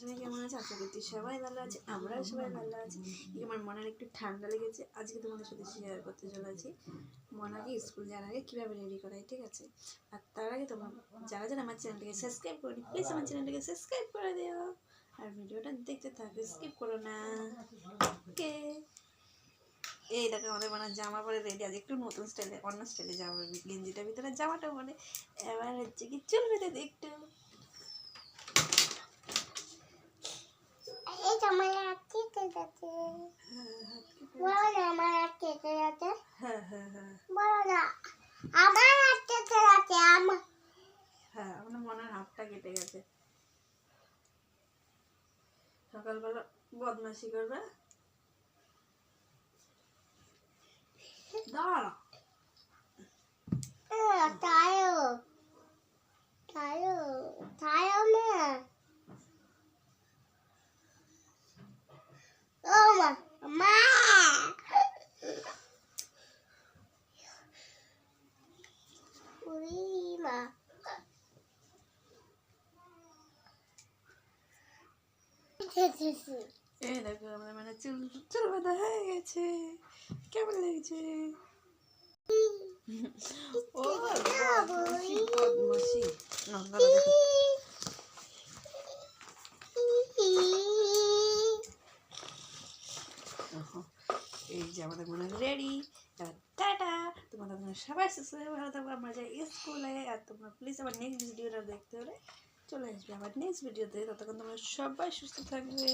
সবাই কেমন আছে, আশা করছি সবাই ভালো আছে, আমরাও সবাই ভালো আছি। আমার মনের একটু ঠান্ডা লেগেছে, আজকে তোমাদের সাথে শেয়ার করতে চলেছি। মনাকে স্কুল যাওয়ার আগে কীভাবে রেডি করাই, ঠিক আছে? আর তার আগে তোমরা যারা যারা আমার চ্যানেলটাকে সাবস্ক্রাইব করি প্লিজ আমার চ্যানেলটাকে সাবস্ক্রাইব করে দিও। আর ভিডিওটা দেখতে থাকো স্কিপ করো না। ওকে এই দেখো, আমাদের মানে জামা পরে রেডি আছে একটু নতুন স্টাইলে অন্য স্টাইলে জামা, গেঞ্জিটার ভিতরে জামাটা পরে, এবার হচ্ছে কি চুল বেঁধে একটু এই তো আমার হাত কেটে বলো না আমার হাত কেটে যাচ্ছে হ্যাঁ হ্যাঁ হ্যাঁ। বলো না আমার হাত কেটে যাচ্ছে আমার হ্যাঁ আমার মনের হাতটা কেটে গেছে। সকালবেলা বদমাশি করবে? দাঁড়া। এই দেখো আমাদের মানে চুল চুল বাঁধা হয়ে গেছে। কেমন লাগছে? ও এই যে আমাদের মনে রেডি টাটা। তোমাদের মনে সবাই সুস্থ ভালো থাকব আমরা যাই স্কুলে। আর তোমরা প্লিজ আবার নেক্সট ভিডিওটা দেখতে হলে চলে আসবে আবার নেক্সট ভিডিওতে ততক্ষণ তোমরা সবাই সুস্থ থাকবে।